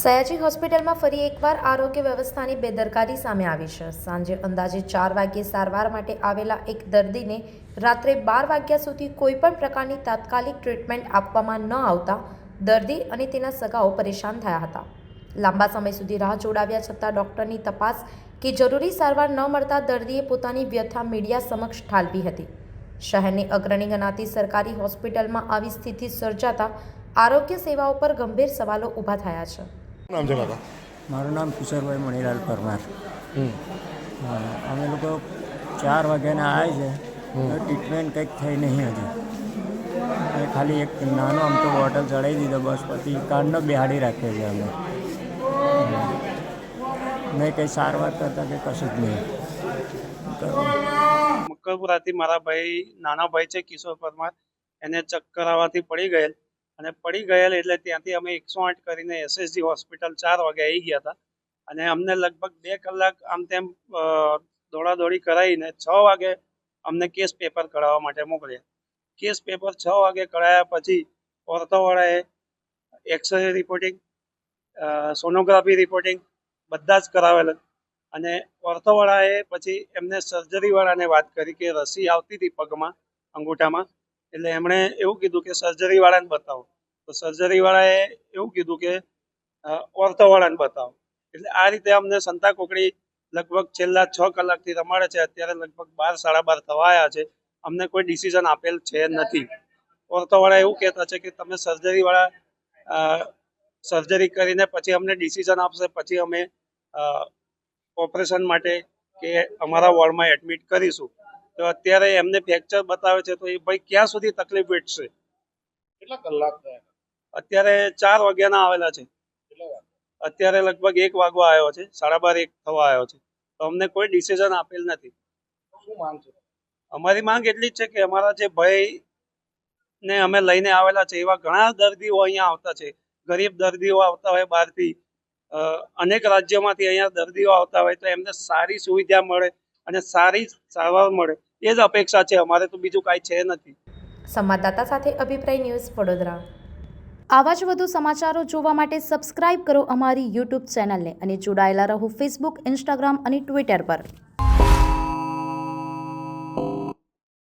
સયાજી હોસ્પિટલમાં ફરી એકવાર આરોગ્ય વ્યવસ્થાની બેદરકારી સામે આવી છે. સાંજે અંદાજે ચાર વાગ્યે સારવાર માટે આવેલા એક દર્દીને રાત્રે બાર વાગ્યા સુધી કોઈપણ પ્રકારની તાત્કાલિક ટ્રીટમેન્ટ આપવામાં ન આવતા દર્દી અને તેના સગાઓ પરેશાન થયા હતા. લાંબા સમય સુધી રાહ જોડાવ્યા છતાં ડૉક્ટરની તપાસ કે જરૂરી સારવાર ન મળતા દર્દીએ પોતાની વ્યથા મીડિયા સમક્ષ ઠાલવી હતી. શહેરની અગ્રણી ગણાતી સરકારી હોસ્પિટલમાં આવી સ્થિતિ સર્જાતા આરોગ્ય સેવાઓ પર ગંભીર સવાલો ઊભા થયા છે. નામ છે કાકા? મારું નામ કિશોરભાઈ મણીલાલ પરમાર. હમ. હા, અમે લોકો ચાર વાગ્યાના આવે છે. ટ્રીટમેન્ટ કંઈક થઈ નહીં હજી. ખાલી એક નાનો આમ તો બોટલ ચડાવી દીધો બસ પછી કાનનો બિહાડી રાખીએ છીએ અમે. મેં કંઈ સારવાર કરતા કે કશું જ નહીં. શું મકરપુરાથી મારા ભાઈ નાના ભાઈ છે કિશોર પરમાર. એને ચક્કર આવવાથી પડી ગયેલ. અને પડી ગયેલ એટલે ત્યાંથી અમે એકસો આઠ કરીને એસએસજી હોસ્પિટલ ચાર વાગે આવી ગયા હતા. અને અમને લગભગ બે કલાક આમ તેમ દોડાદોડી કરાવીને છ વાગે અમને કેસ પેપર કઢાવવા માટે મોકલ્યા. કેસ પેપર છ વાગે કઢાયા પછી ઓર્થોવાળાએ x ray reporting sonography reporting બધા જ કરાવેલા. અને ઓર્થોવાળાએ પછી એમને સર્જરીવાળાને વાત કરી કે રસી આવતી હતી પગમાં, અંગૂઠામાં. એટલે એમણે એવું કીધું કે સર્જરીવાળાને બતાવો. તો સર્જરીવાળાએ એવું કીધું કે ઓર્થોવાળાને બતાવો. એટલે આ રીતે અમને સંતા કોકડી લગભગ છેલ્લા છ કલાકથી રમાડે છે. અત્યારે લગભગ બાર, સાડા બાર થવાયા છે. અમને કોઈ ડિસિઝન આપેલ છે નથી. ઓર્થોવાળા એવું કહેતા છે કે, તમે સર્જરીવાળા સર્જરી કરીને પછી અમને ડિસિઝન આપશે. પછી અમે ઓપરેશન માટે કે અમારા વોર્ડમાં એડમિટ કરીશું. તો અત્યારે એમને ફ્રેક્ચર બતાવે છે તો એ ભાઈ ક્યાં સુધી તકલીફ વેઠશે? કેટલા કલાક થયા? અત્યારે ચાર વાગ્યાના આવેલા છે. અત્યારે લગભગ એક વાગવા આવ્યો છે સાડા બાર એક થવા આવ્યો છે. તો અમને કોઈ ડિસિઝન આપેલ નથી. શું માંગ છે? અમારી માંગ એટલી જ છે કે અમારા જે ભાઈ ને અમે લઈને આવેલા છે એવા ઘણા દર્દીઓ અહીંયા આવતા છે. ગરીબ દર્દીઓ આવતા હોય બહારથી. અનેક રાજ્યોમાંથી અહીંયા દર્દીઓ આવતા હોય તો એમને સારી સુવિધા મળે. અને સારી સારવાર મળે. એ જ અપેક્ષા છે. અમારે તો બીજું કાંઈ છે નથી. સંવાદદાતા સાથે અભિપ્રાય ન્યૂઝ વડોદરા. આવા જ વધુ સમાચારો જોવા માટે સબસ્ક્રાઇબ કરો અમારી યુટ્યુબ ચેનલને અને જોડાયેલા રહો ફેસબુક ઇન્સ્ટાગ્રામ અને ટ્વિટર પર.